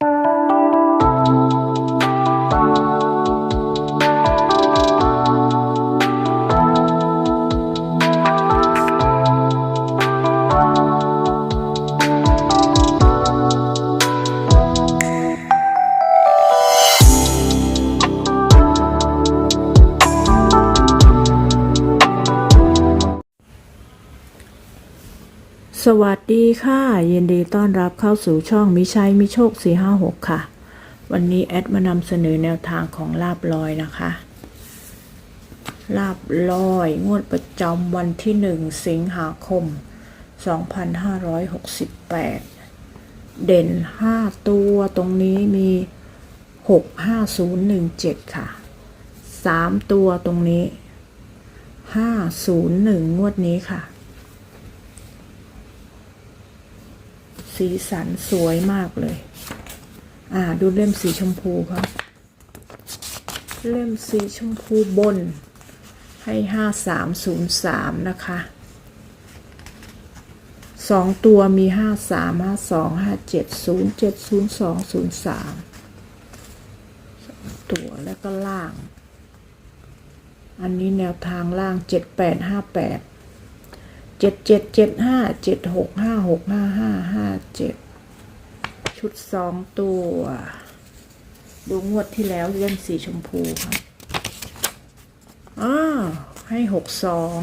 you สวัสดีค่ะ ยินดีต้อนรับเข้าสู่ช่องมิชัยมิโชค 456 ค่ะ วันนี้แอดมานำเสนอแนวทางของลาบลอยนะคะ ลาบลอยงวดประจำวันที่ 1 สิงหาคม 2568 เด่น 5 ตัวตรงนี้มี 65017 ค่ะ 3 ตัวตรงนี้ 501งวดนี้ค่ะ สีสันสวยมากเลย อ่า ดูเล่มสีชมพูครับ เล่มสีชมพูบน ให้ห้าสามศูนย์สามนะคะสองตัวมีห้าสามห้าสองห้าเจ็ดศูนย์เจ็ดศูนย์สองศูนย์สามตัวแล้วก็ล่าง อันนี้แนวทางล่างเจ็ดแปดห้าแปด เจ็ดเจ็ดเจ็ดห้าเจ็ดหกห้าหกห้าห้าห้าเจ็ดชุดสองตัว ดูงวดที่แล้วเล่นสีชมพูครับอ้าให้หกสอง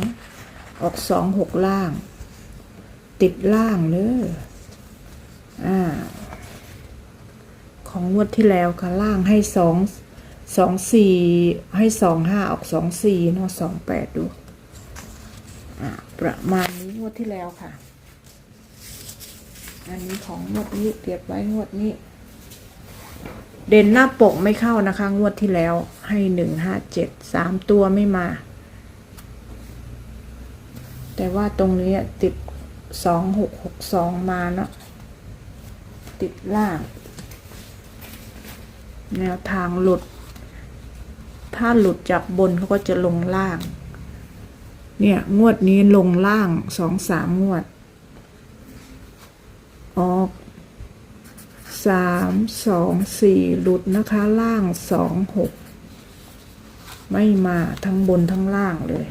ออกสองหกล่าง ติดล่างเลยอ่าของงวดที่แล้วค่ะล่างให้สองสองสี่ให้สองห้าออกสองสี่เนาะสองแปดดู ประมาณนี้งวดที่แล้วค่ะ อันนี้ของงวดนี้เก็บไว้งวดนี้ เด่นหน้าปกไม่เข้านะคะ งวดที่แล้วให้หนึ่งห้าเจ็ดสามตัวไม่มา แต่ว่าตรงนี้ติดสองหกหกสองมาเนาะติดล่าง แนวทางหลุด ถ้าหลุดจากบนเขาก็จะลงล่าง เนี่ย งวดนี้ลงล่างสองสามงวด ออกสามสองสี่หลุดนะคะ ล่างสองหกไม่มาทั้งบนทั้งล่างเลย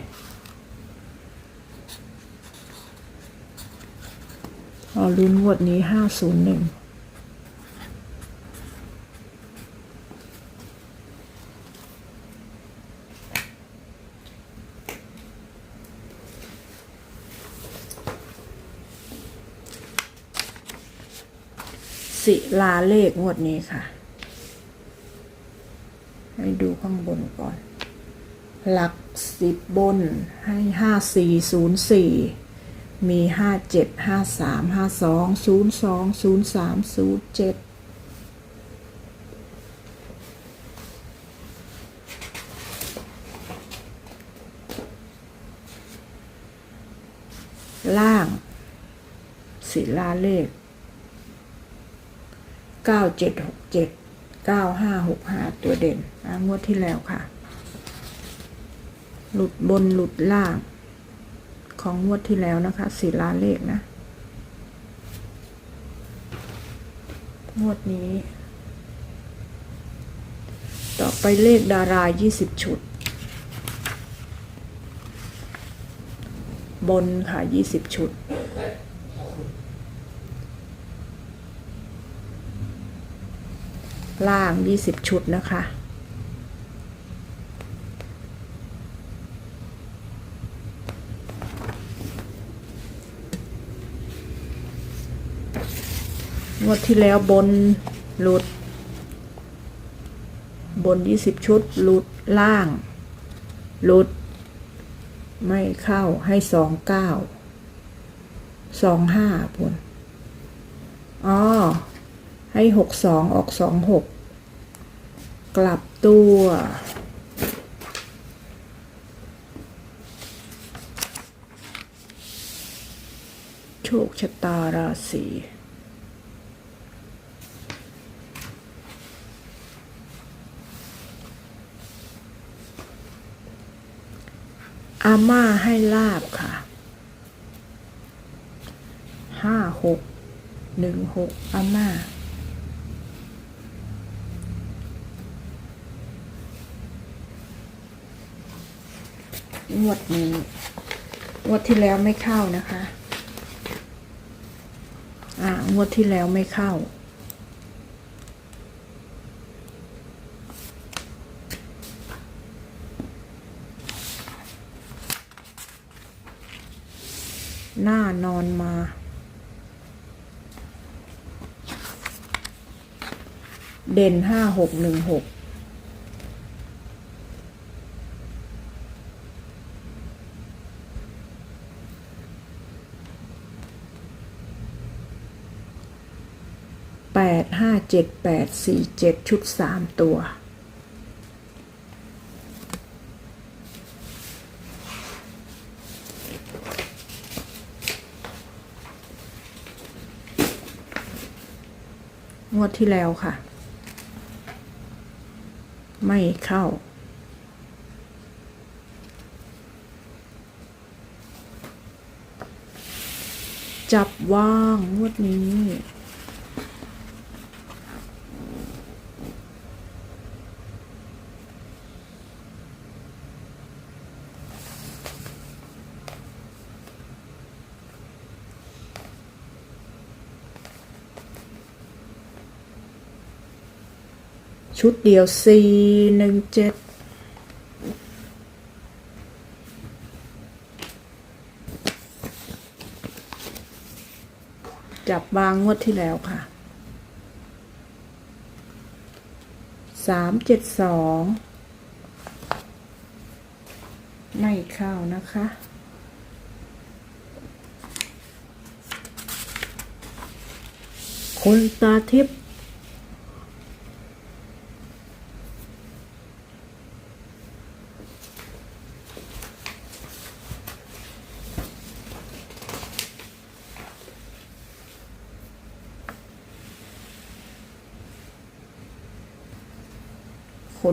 รอลุ้นงวดนี้ห้าศูนย์หนึ่ง ศิลาเลขงวดนี้ค่ะ ให้ดูข้างบนก่อน หลักสิบบนให้ห้าสี่ศูนย์สี่มีห้าเจ็ดห้าสามห้าสองศูนย์สองศูนย์สามศูนย์เจ็ดล่าง ศิลาเลข เก้าเจ็ดหกเจ็ดเก้าห้าหกห้าตัวเด่นอะงวดที่แล้วค่ะ หลุดบนหลุดล่าง ของงวดที่แล้วนะคะสี่ล้านเลขนะ งวดนี้ ต่อไปเลขดารายี่สิบชุด บนค่ะยี่สิบชุด ล่าง 20 ชุดนะคะ งวดที่แล้วบนหลุด บน 20 ชุด หลุดล่าง หลุด ไม่เข้าให้สองเก้าสองห้าพนอ๋อ ให้หกสองออกสองหกกลับตัวโชคชะตาราศีอาม่าให้ลาบค่ะ ห้าหก หนึ่งหกอาม่า งวดนี้งวดที่แล้วไม่เข้านะคะ อ่างวดที่แล้วไม่เข้า หน้านอนมาเด่นห้าหกหนึ่งหก แปดห้าเจ็ดแปดสี่เจ็ดชุดสามตัว งวดที่แล้วค่ะ ไม่เข้าจับว่างงวดนี้ ชุดเดียวสี่หนึ่งเจ็ดจับบางงวดที่แล้วค่ะสามเจ็ดสองไม่เข้านะคะคนตาทิพย์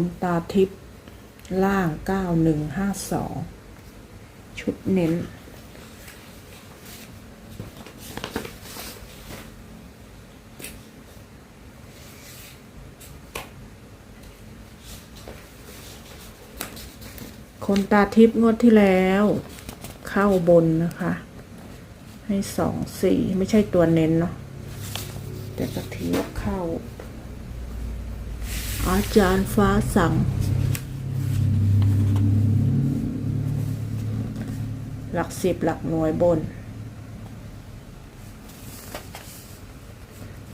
นตาทิพย์ล่างเก้าหนึ่งห้าสองชุดเน้น คนตาทิพย์งวดที่แล้ว เข้าบนนะคะ ให้สองสี่ไม่ใช่ตัวเน้นเนาะแต่กะทิเข้า อาจารย์ฟ้าสั่ง หลักสิบหลักหน่วยบน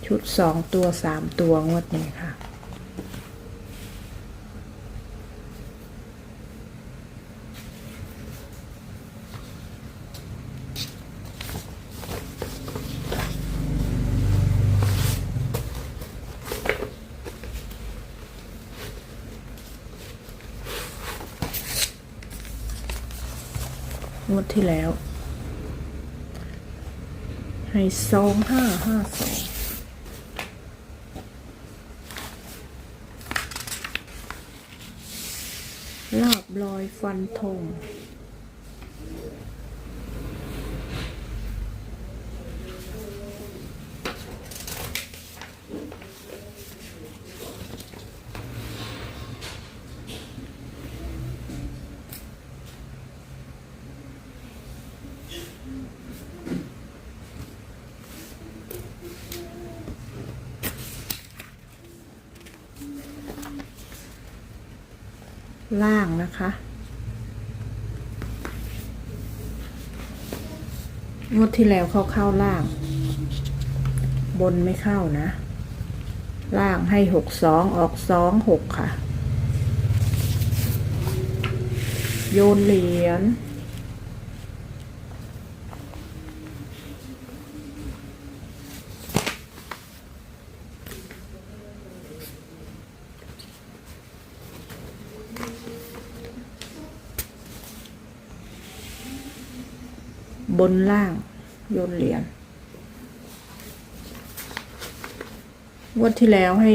ชุดสองตัวสามตัวงวดนี้ค่ะ ง วดที่แล้ว ให้สองห้าห้าสองลาบลอยฟันธง ล่างนะคะ งวดที่แล้วเข้าเข้าล่าง บนไม่เข้านะ ล่างให้หกสองออกสองหกค่ะ โยนเหรียญ บนล่างโยนเหรียญงวดที่แล้วให้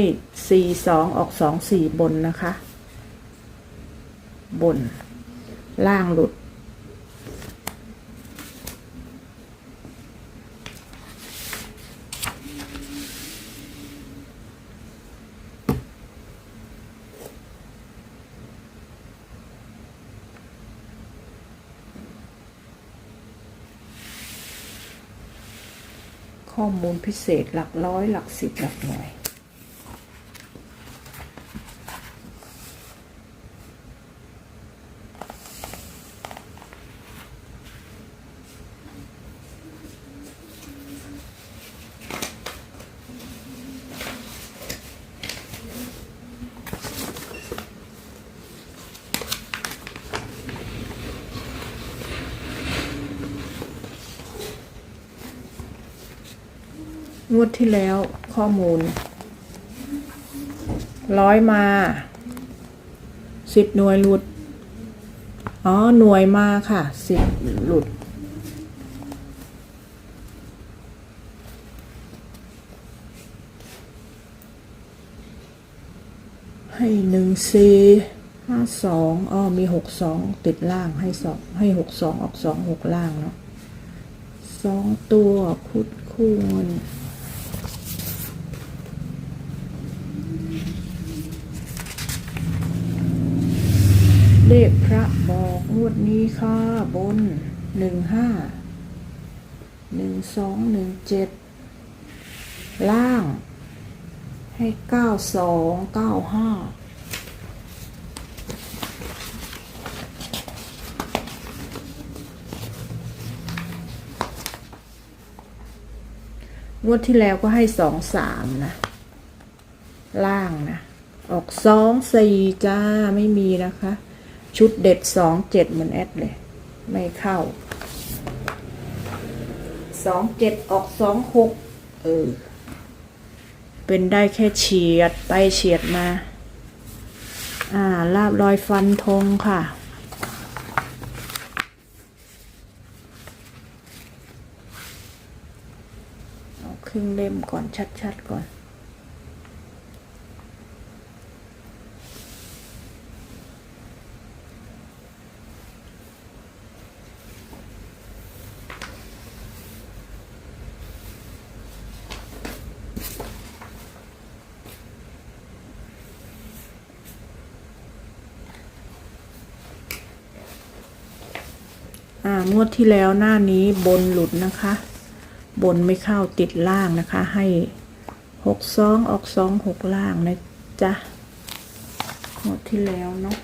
สี่สองออกสองสี่บนนะคะ บน ล่างหลุด ข้อมูลพิเศษหลักร้อยหลักสิบหลักหน่วย งวดที่แล้วข้อมูล ร้อยมาสิบหน่วยหลุด อ๋อ หน่วยมาค่ะสิบหลุด ให้หนึ่งสี่ห้าสองอ๋อ มีหกสองติดล่างให้สองให้หกสองออกสองหกล่างเนาะสองตัวคุดคูณเลขพระบอกงวดนี้ ค่ะ บนหนึ่งห้าหนึ่งสองหนึ่งเจ็ดล่าง ให้เก้าสองเก้าห้างวดที่แล้วก็ให้สองสามนะ ล่างนะ ออกสองสี่จ้า ไม่มีนะคะ ชุดเด็ดสองเจ็ดเหมือนแอดเลย ไม่เข้าสองเจ็ดออกสองหกเออ เป็นได้แค่เฉียดไปเฉียดมา อ่า ลาบลอยฟันธงค่ะครึ่งเล่มก่อนชัดๆก่อน อ่างวดที่แล้วหน้านี้บนหลุดนะคะ บนไม่เข้าติดล่างนะคะ ให้หกสองออกสองหกล่างนะจ๊ะงวดที่แล้วเนาะ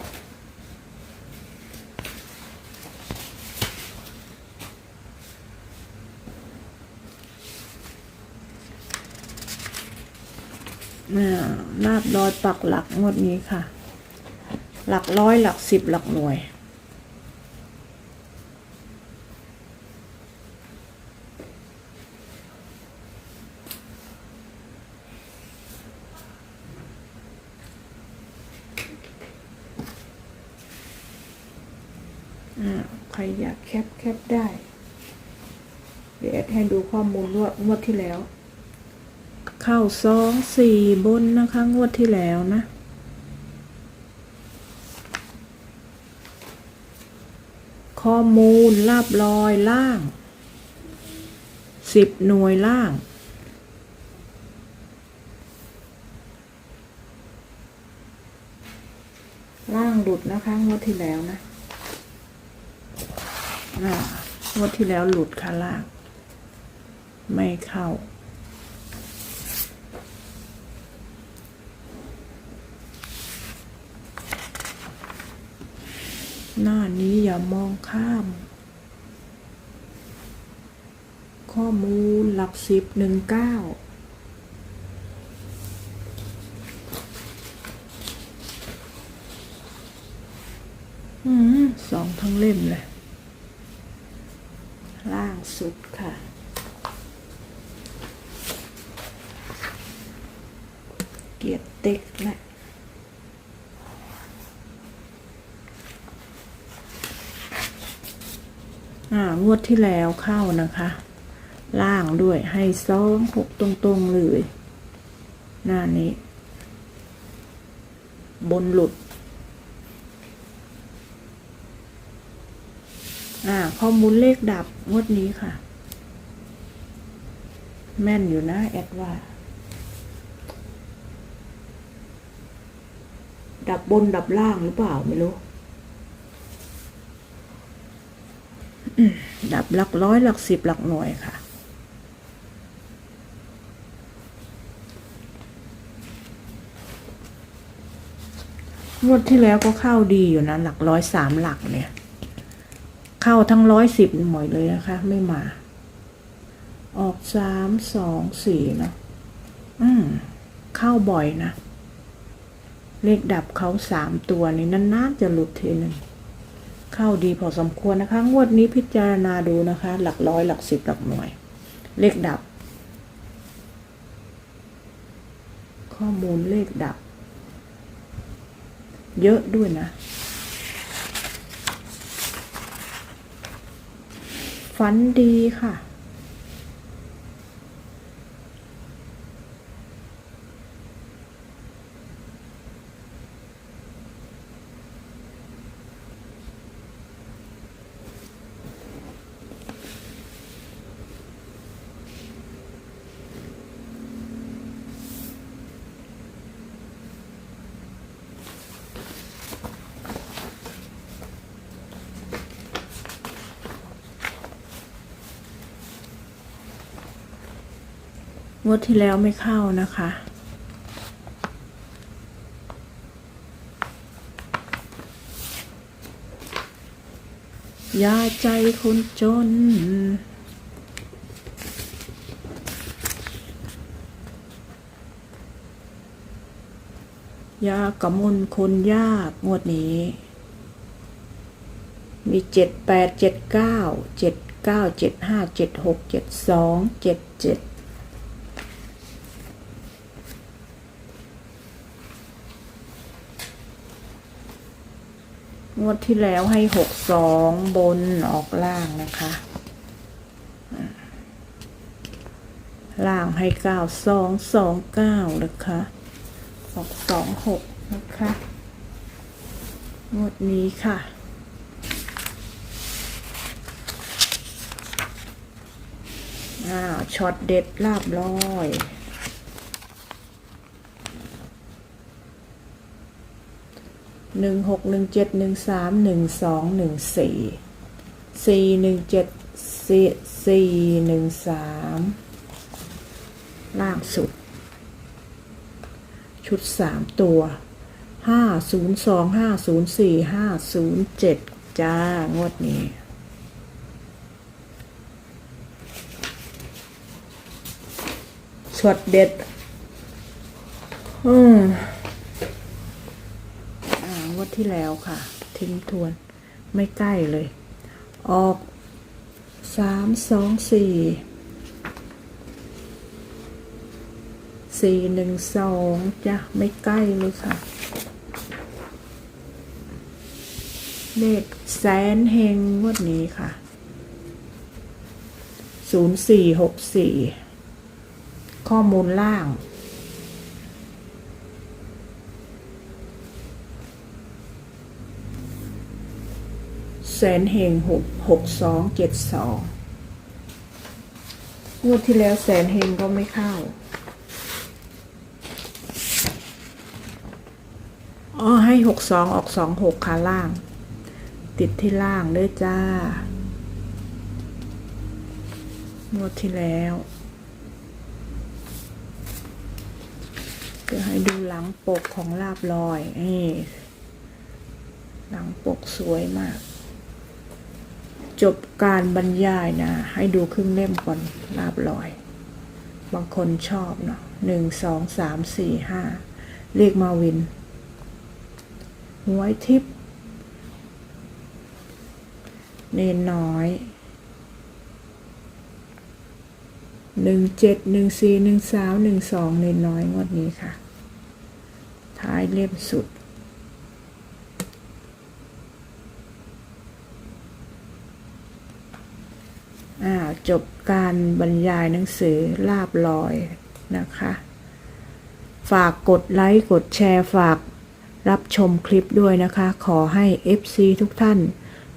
อ่าลาบร้อยปักหลักงวดนี้ค่ะ หลักร้อยหลักสิบหลักหน่วย อ่าใคร อยากแคปแคปได้ เดี๋ยวแอดให้ดูข้อมูลงวดงวดที่แล้ว เข้าสองสี่บนนะคะ งวดที่แล้วนะข้อมูลลาบลอยล่างสิบหน่วยล่าง ล่างหลุดนะคะงวดที่แล้วนะ อ่างวดที่แล้วหลุดค่ะล่างไม่เข้า หน้านี้อย่ามองข้าม ข้อมูลหลักสิบหนึ่งเก้าอืมสองทั้งเล่มเลย ล่างสุดค่ะ เกียร์เต็กนะอ่างวดที่แล้วเข้านะคะ ล่างด้วยให้สองหกตรงๆเลย หน้านี้ บนหลุด่าข้อมูลเลขดับงวดนี้ค่ะ แม่นอยู่นะ แอดว่า ดับบนดับล่างหรือเปล่าไม่รู้ ดับหลักร้อยหลักสิบหลักหน่วยค่ะงวดที่แล้วก็เข้าดีอยู่นะ หลักร้อยสามหลักเนี่ย เข้าทั้งร้อยสิบหมดเลยนะคะ ไม่มา ออกสามสองสี่เนาะอืม เข้าบ่อยนะ เลขดับเขาสามตัวนี่นานๆจะหลุดทีหนึ่งเข้าดีพอสมควรนะคะ งวดนี้พิจารณาดูนะคะ หลักร้อยหลักสิบหลักหน่วย เลขดับ ข้อมูลเลขดับ เยอะด้วยนะ ฝันดีค่ะ งวดที่แล้วไม่เข้านะคะ ยาใจคนจน ยากระมุนคนยากงวดนี้ มีเจ็ดแปดเจ็ดเก้าเจ็ดเก้าเจ็ดห้าเจ็ดหกเจ็ดสองเจ็ดเจ็ด งวดที่แล้วให้หกสองบนออกล่างนะคะ ล่างให้เก้าสองสองเก้านะคะออกสองหกนะคะ งวดนี้ค่ะอ้าวช็อตเด็ดลาบร้อย หนึ่งหกหนึ่งเจ็ดหนึ่งสามหนึ่งสองหนึ่งสี่สี่หนึ่งเจ็ดสี่สี่หนึ่งสามล่างสุด ชุดสามตัวห้าศูนย์สองห้าศูนย์สี่ห้าศูนย์เจ็ดจ้างวดนี้ช็อตเด็ด อืมอ่างวด ที่แล้วค่ะ ทิ้งทวน ไม่ใกล้เลย ออกสามสองสี่สี่หนึ่งสองจ้ะไม่ใกล้เลยค่ะ เลขแสนเฮงงวดนี้ค่ะศูนย์สี่หกสี่ข้อมูลล่าง แสนเฮงหกหกสองเจ็ดสองงวดที่แล้วแสนเฮงก็ไม่เข้าอ๋อให้หกสองออกสองหกขาล่าง ติดที่ล่างด้วยจ้างวดที่แล้วจะให้ดูหลังปกของลาบลอยนี่หลังปกสวยมาก จบการบรรยายนะ ให้ดูครึ่งเล่มก่อนลาบลอย บางคนชอบเนาะหนึ่งสองสามสี่ห้าเรียกมาวินหวยทิพย์เนนน้อยหนึ่งเจ็ดหนึ่งสี่หนึ่งสามหนึ่งสองเนนน้อยงวดนี้ค่ะ ท้ายเล่มสุด อ่า จบการบรรยายหนังสือลาบลอยนะคะ ฝากกดไลค์กดแชร์ฝากรับชมคลิปด้วยนะคะ ขอให้ FC ทุกท่าน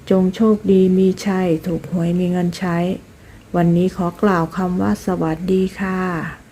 จงโชคดีมีชัย ถูกหวยมีเงินใช้ วันนี้ขอกล่าวคำว่าสวัสดีค่ะ